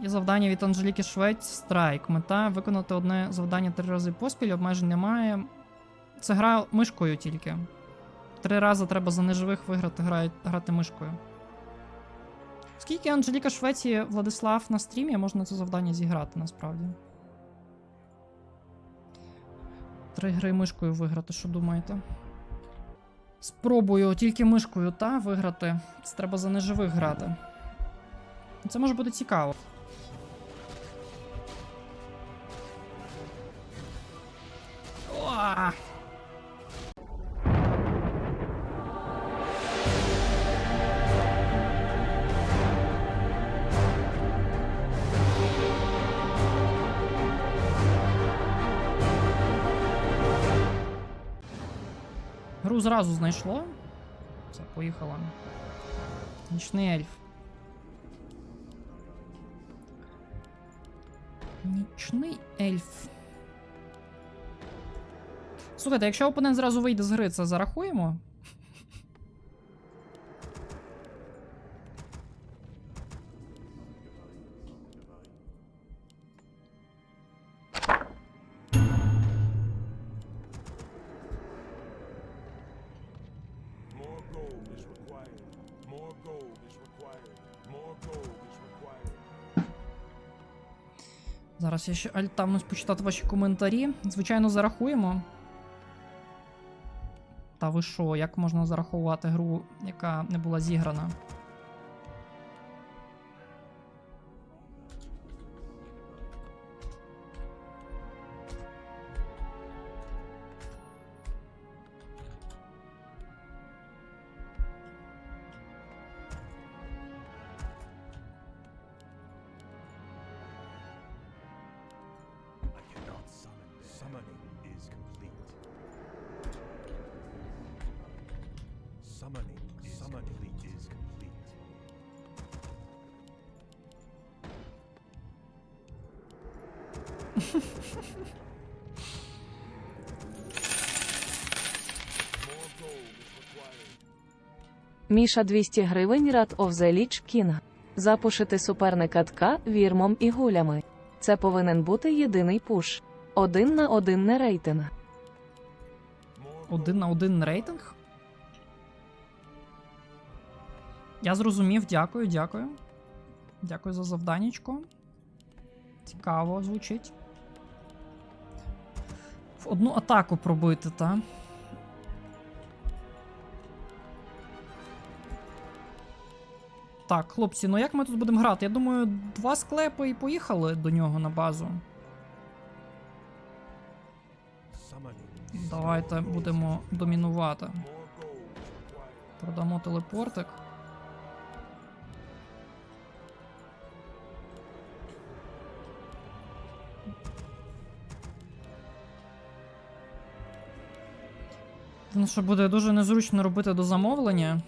Є завдання від Анжеліки Швець Страйк. Мета виконати одне завдання три рази поспіль, обмежень немає. Це гра мишкою тільки. Три рази треба за неживих виграти грати, грати мишкою. Скільки Анжеліка Швеції Владислав на стрімі, можна це завдання зіграти насправді. Три гри мишкою виграти, що думаєте? Спробую тільки мишкою та виграти. Це треба за неживих грати. Це може бути цікаво. Уа! Гру зразу знайшло. Все, поїхала. Нічний ельф. Нічний ельф. Слухайте, якщо опонент зразу вийде з гри, це зарахуємо? Зараз я ще альтавнусь почитати ваші коментарі. Звичайно, зарахуємо. Та ви що, як можна зараховувати гру, яка не була зіграна? Міша 200 гривень Рад of the Lich King. Запушити суперника ТК вірмом і гулями. Це повинен бути єдиний пуш. Один на один не рейтинг. Один на один рейтинг? Я зрозумів, дякую, дякую. Дякую за завданнячко. Цікаво звучить. В одну атаку пробити, та? Так, хлопці, ну як ми тут будемо грати? Я думаю, два склепи і поїхали до нього на базу. Давайте будемо домінувати. Продамо телепортик. Ну що буде дуже незручно робити до замовлення.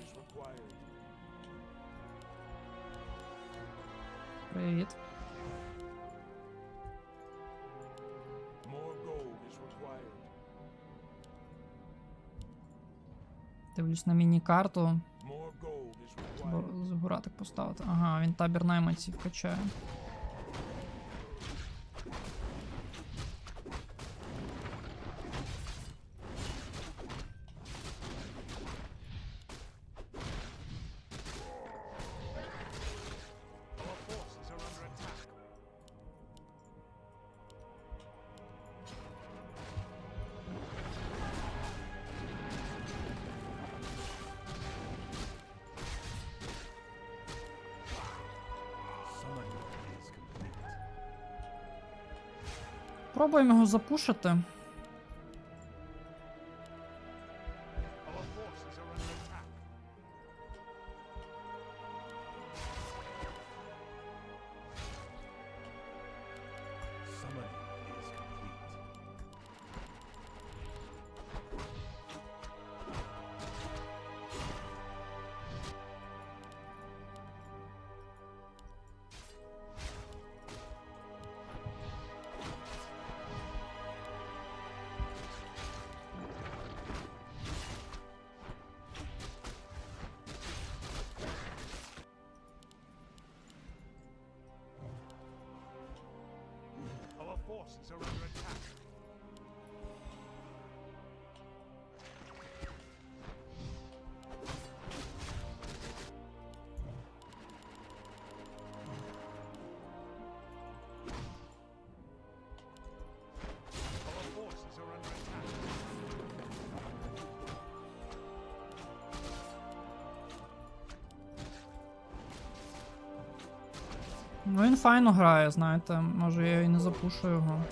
Дивлюсь на міні-карту. Required. Згуратик поставити. Ага, він табір найманців качає. Пробуємо його запушити. Forces are under attack. Він файно грає, знаєте. Може я і не запушу його.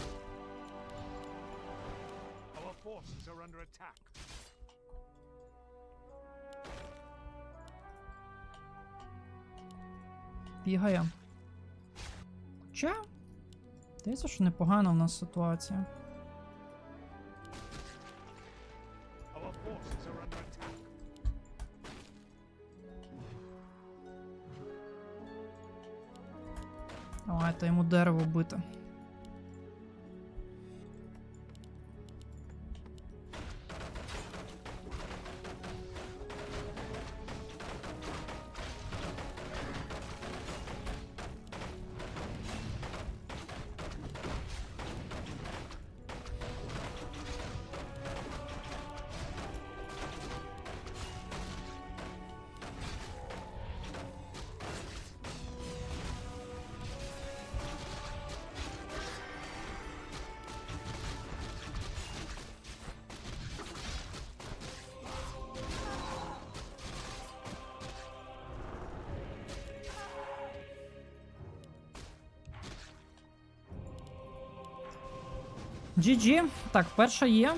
Бігає. Хоча. Здається, що непогана в нас ситуація. Давайте йому дерево бити. GG. Так, перша є.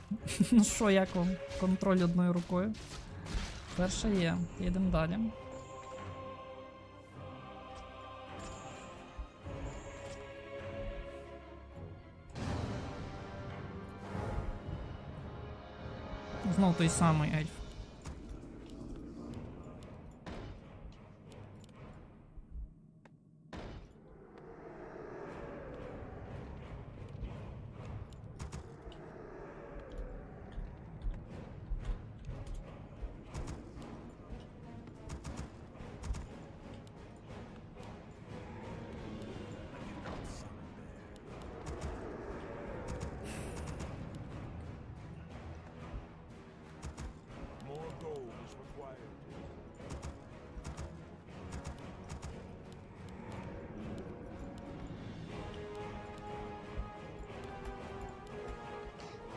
ну що, як вам? Контроль одною рукою. Перша є. Їдемо далі. Знов той самий ельф.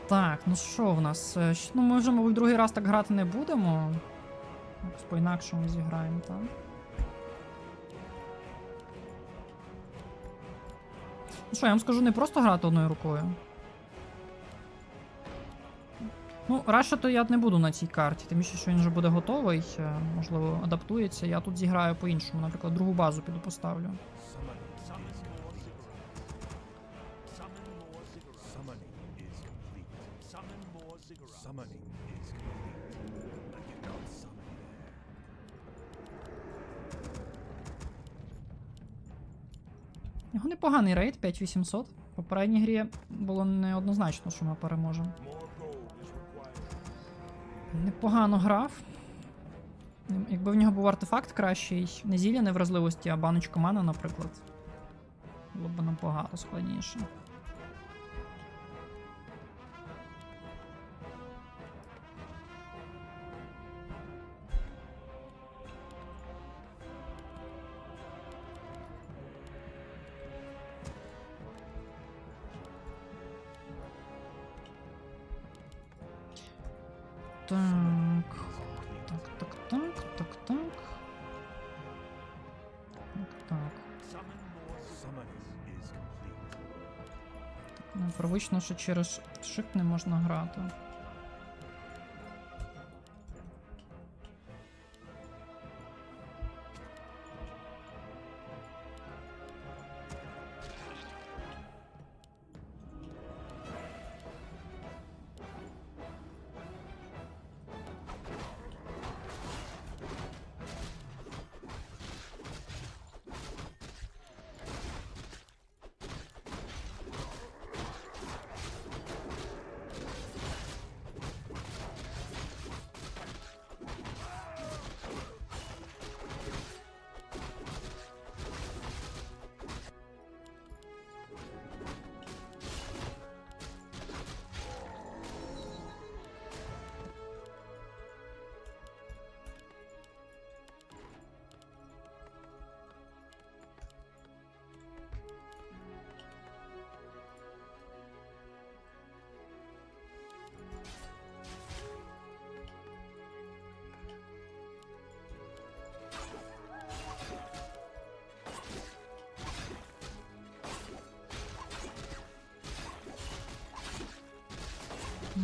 Так, ну що в нас? Е, Ну, ми вже, мабуть, другий раз так грати не будемо. Якось по-інакшому зіграємо, так? Ну що, я вам скажу, не просто грати одною рукою. Ну, Раша то я не буду на цій карті, тим більше, що він вже буде готовий, е, можливо, адаптується. Я тут зіграю по-іншому, наприклад, другу базу піду поставлю. Summoning is complete. I cannot summon there. Його непоганий рейд, 5800. В попередній грі було неоднозначно, що ми переможемо. Непогано грав. Якби в нього був артефакт кращий, не зілля невразливості, а баночка мана, наприклад. Було б набагато складніше. Ну, що через шип не можна грати.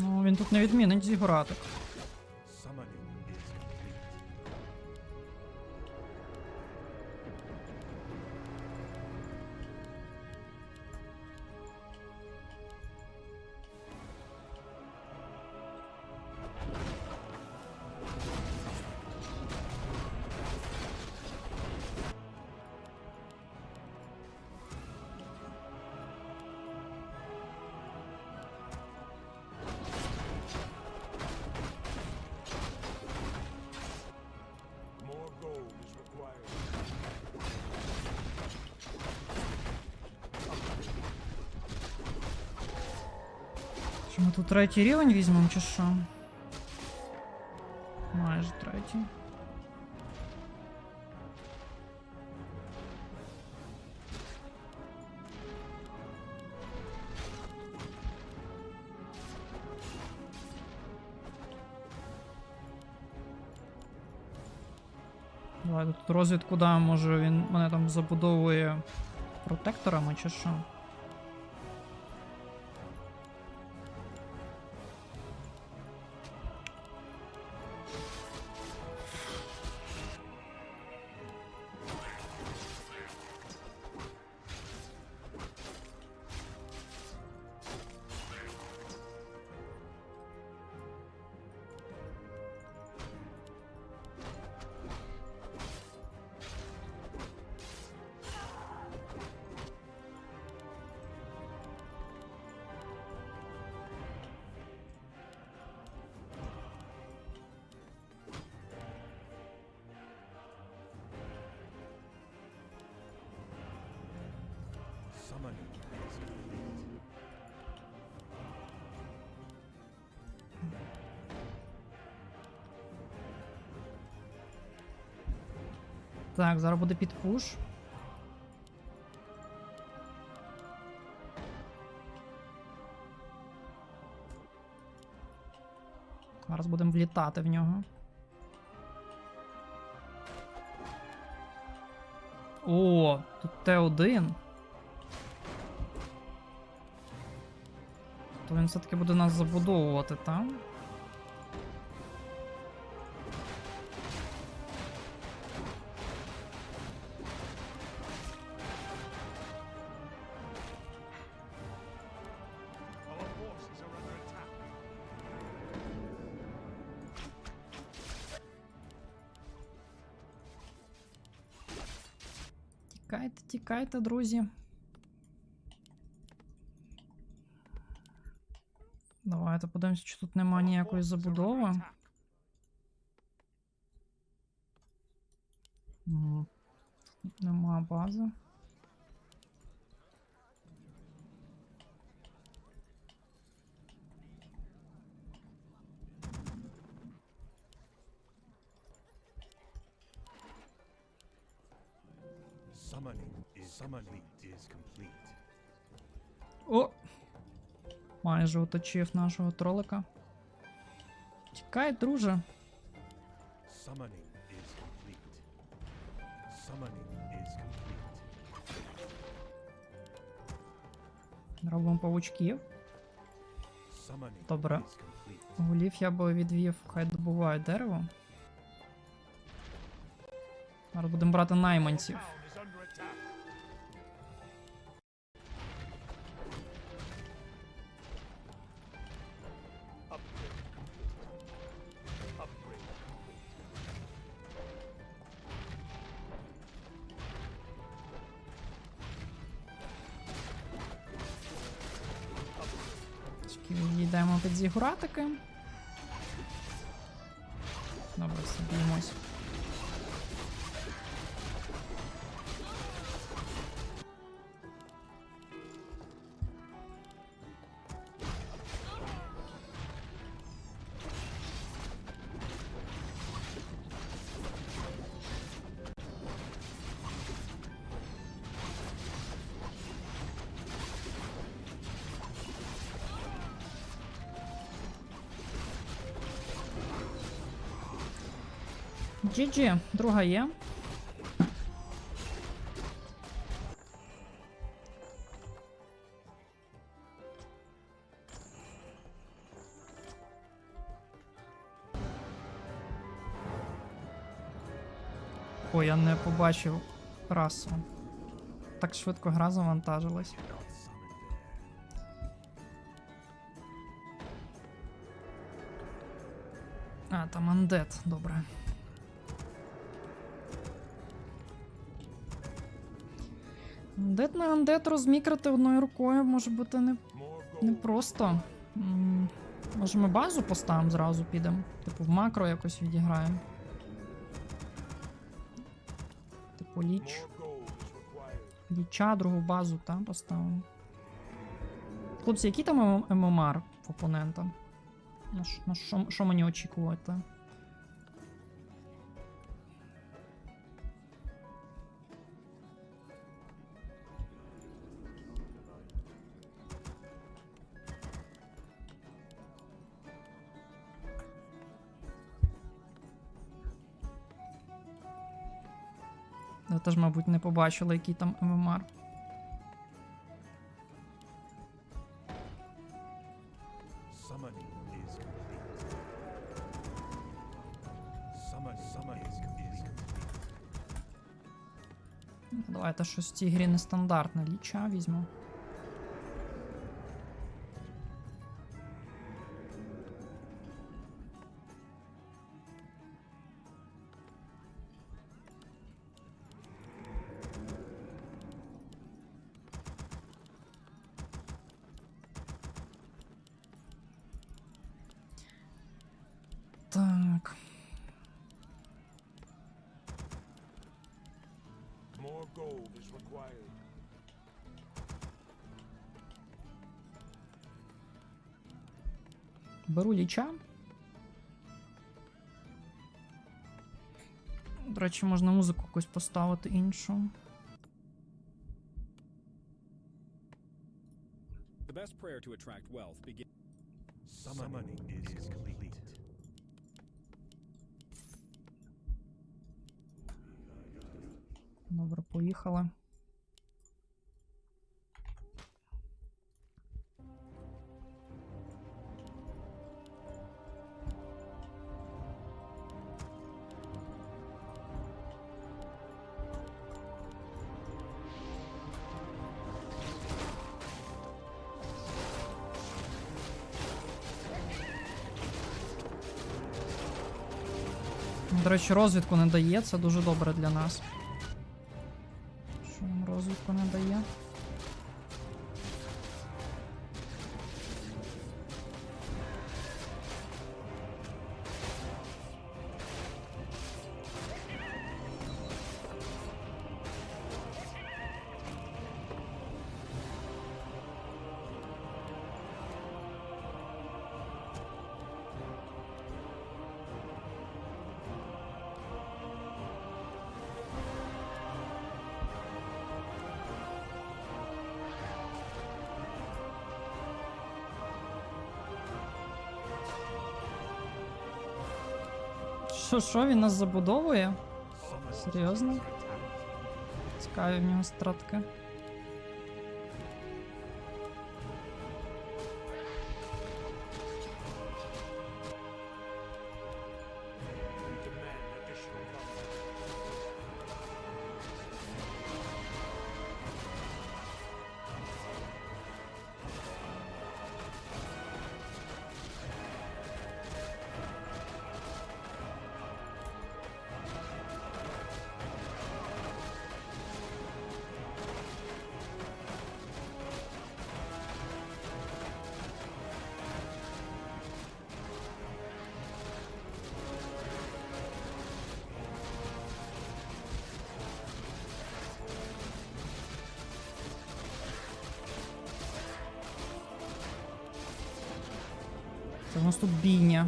Ну, він тут не відмінить зігратик. Що ми тут третій рівень візьмемо, чи що? Майже третій. Давай тут розвідку дам, може він мене там забудовує протекторами чи що. Так, зараз буде підпуш. Зараз будемо влітати в нього. О, тут Т1. Він все-таки буде нас забудовувати там. Our forces are under attack. Тікайте, тікайте, друзі. Давайте подивимося, чи тут нема ніякої забудови. Тут Нема бази. Summoning is summoning is complete. О! Майже оточив нашого тролика. Тікай, друже. Робимо павучків. Добре. Голів я би відвів, хай добувають дерево. Зараз будемо брати найманців. Відійдемо під зігуратики. Добре, все, б'ємось. GG, друга є. Ой, я не побачив расу Так швидко гра завантажилась. А, там андет, добре. Андет на андет розмікрати одною рукою може бути не, непросто. Може ми базу поставимо зразу підемо. Типу в макро якось відіграємо. Типу ліч. Ліча, другу базу, там поставимо. Хлопці, який там ММР опонента? На, що мені очікувати? Теж, мабуть, не побачили, який там ММР. Complete. Давайте щось в цій грі нестандартне. Ліча візьму. Так. More gold is required. Беру ліча. До речі, можна музику якусь поставити іншу. The best prayer to attract wealth begins. Summoning is complete. Добре, поїхали. До речі, розвідку не дає, це дуже добре для нас. Що, що він нас забудовує? Серйозно? Цікаві в нього стратки. У нас тут бійня.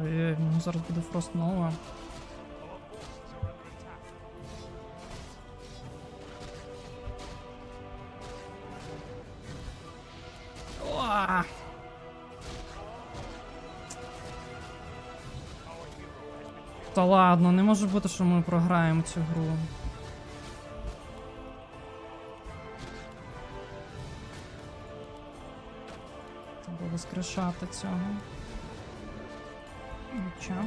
Ой-ой, в зараз буде фрост нова. Та ладно, не може бути, що ми програємо цю гру. Треба воскрешати цього. Нічого.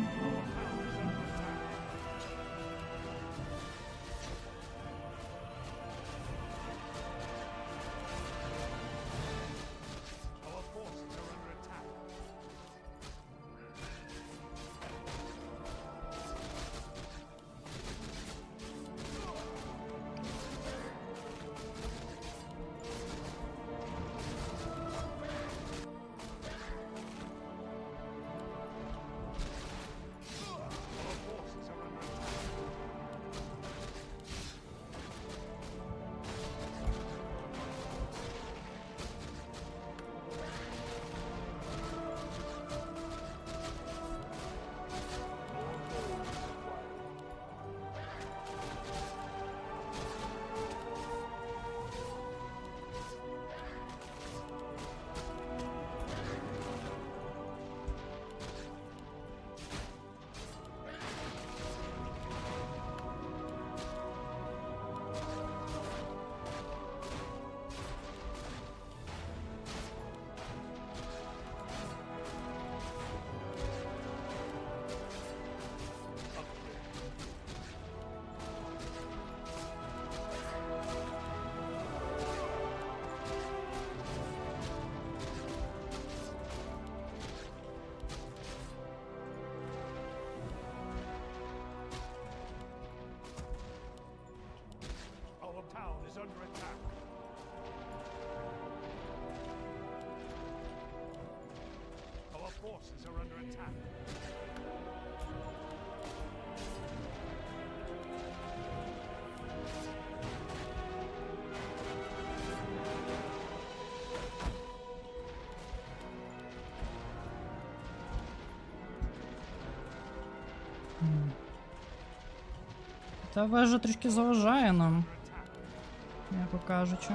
Forces are under attack. Та вежа трішки заважає нам, м'яко кажучи.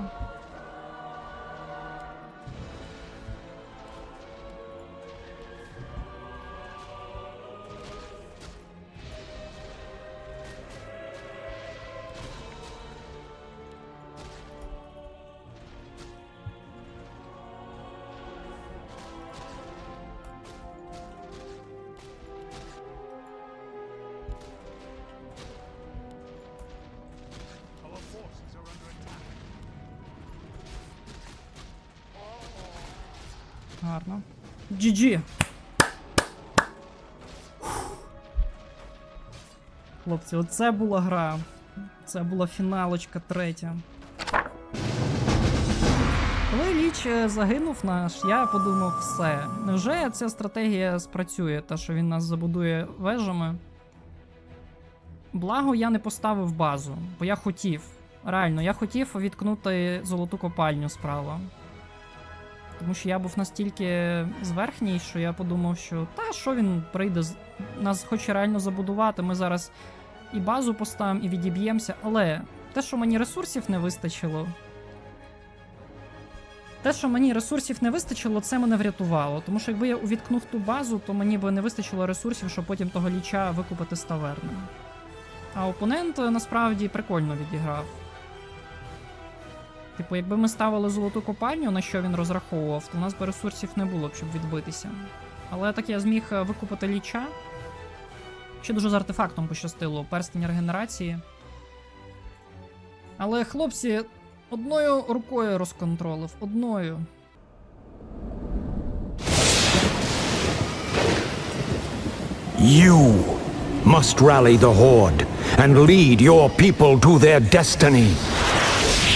Гарно. GG. Хлопці, оце була гра. Це була фіналочка третя. Коли Ліч е, загинув наш, я подумав, все. Невже ця стратегія спрацює, та що він нас забудує вежами? Благо, я не поставив базу, бо я хотів. Реально, я хотів відкнути золоту копальню справа. Тому що я був настільки зверхній, що я подумав, що та що він прийде, нас хоче реально забудувати. Ми зараз і базу поставимо, і відіб'ємося. Але те, що мені ресурсів не вистачило. Те, що мені ресурсів не вистачило, це мене врятувало. Тому що якби я увіткнув ту базу, то мені би не вистачило ресурсів, щоб потім того ліча викупити з таверни. А опонент насправді прикольно відіграв. Типу, якби ми ставили золоту копальню, на що він розраховував, то у нас би ресурсів не було б, щоб відбитися. Але так я зміг е, викупити ліча. Ще дуже з артефактом пощастило, перстень регенерації. Але хлопці, одною рукою розконтролив, одною. You must rally the Horde and lead your people to their destiny.